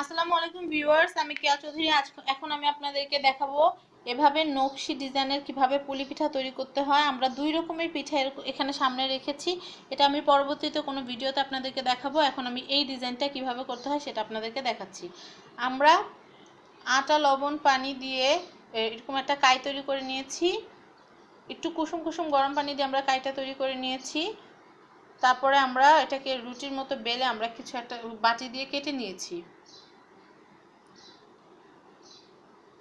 আসসালামু আলাইকুম ভিউয়ার্স, আমি কেয়া চৌধুরী। আজ এখন আমি আপনাদেরকে দেখাবো এভাবে নকশি ডিজাইনের কীভাবে পুলি পিঠা তৈরি করতে হয়। আমরা দুই রকমের পিঠা এখানে সামনে রেখেছি। এটা আমি পরবর্তীতে কোনো ভিডিওতে আপনাদেরকে দেখাবো। এখন আমি এই ডিজাইনটা কীভাবে করতে হয় সেটা আপনাদেরকে দেখাচ্ছি। আমরা আটা, লবণ, পানি দিয়ে এরকম একটা কাই তৈরি করে নিয়েছি। একটু কুসুম কুসুম গরম পানি দিয়ে আমরা কাইটা তৈরি করে নিয়েছি। তারপরে আমরা এটাকে রুটির মতো বেলে আমরা কিছু একটা বাটি দিয়ে কেটে নিয়েছি।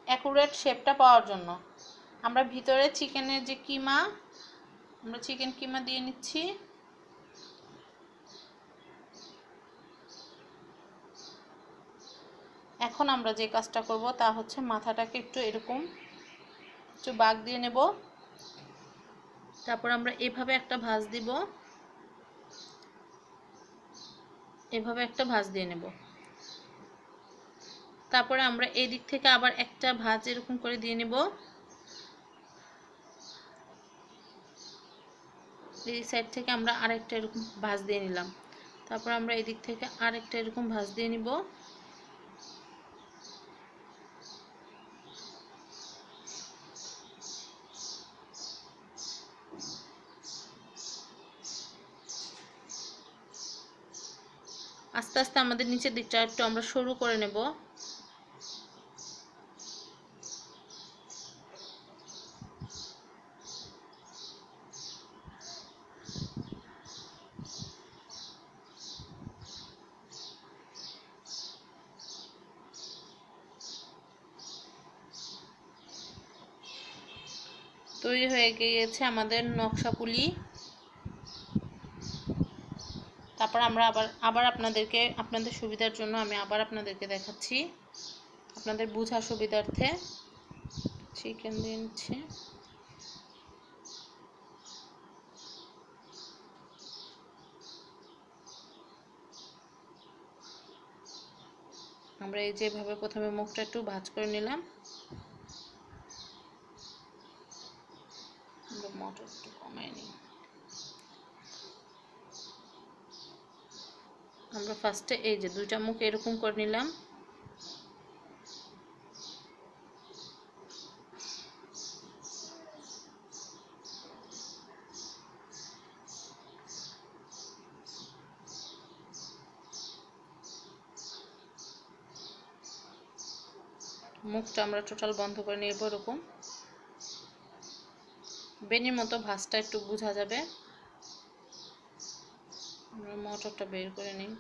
অ্যাকুরেট শেপটা পাওয়ার জন্য। আমরা ভিতরে চিকেনের যে কিমা, আমরা চিকেন কিমা দিয়ে নিচ্ছি। এখন আমরা যে কাজটা করব তা হচ্ছে মাথাটাকে একটু এরকম, একটু বাগ দিয়ে নেব। তারপর আমরা এভাবে একটা ভাঁজ দিব। এভাবে একটা ভাঁজ দিয়ে নেব। তারপরে আমরা এই দিক থেকে আবার একটা ভাঁজ এরকম করে দিয়ে নেব। এই সাইড থেকে আমরা আরেকটা এরকম ভাঁজ দিয়ে নিলাম। তারপর আমরা এই দিক থেকে আরেকটা এরকম ভাঁজ দিয়ে নিব। আস্তে আস্তে আমাদের নিচের দিকটা একটু আমরা সরু করে নেব। তৈরি হয়ে গিয়েছে আমাদের নকশা পুলি। তারপর আমরা আবার আবার আপনাদেরকে, আপনাদের সুবিধার জন্য আমি আবার আপনাদেরকে দেখাচ্ছি। আপনাদের বোঝার সুবিধার্থে চিকেন দিয়ে আমরা এই যেভাবে প্রথমে মুখটা একটু ভাজ করে নিলাম। আমরা মটর একটু নিই আমরা ফার্স্টে এই যে দুইটা মুখ এরকম করে নিলাম। মুখটা আমরা টোটাল বন্ধ করে নেব এরকম। বেনির মতো ভাঁজটা একটু বোঝা যাবে। আমরা মটরটা বের করে নিই।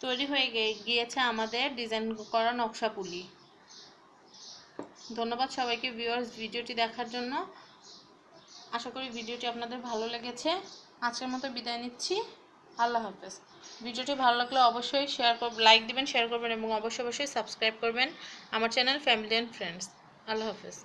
তৈরি হয়ে গিয়েছে আমাদের ডিজাইন করা নকশা পুলি। ধন্যবাদ সবাইকে ভিউয়ার্স ভিডিওটি দেখার জন্য। আশা করি ভিডিওটি আপনাদের ভালো লেগেছে। আজকের মতো বিদায় নিচ্ছি। আল্লাহ হাফেজ। ভিডিওটি ভালো লাগলে অবশ্যই শেয়ার করব লাইক দিবেন শেয়ার করবেন এবং অবশ্যই অবশ্যই সাবস্ক্রাইব করবেন আমার চ্যানেল ফ্যামিলি অ্যান্ড ফ্রেন্ডস আল্লাহ হাফেজ।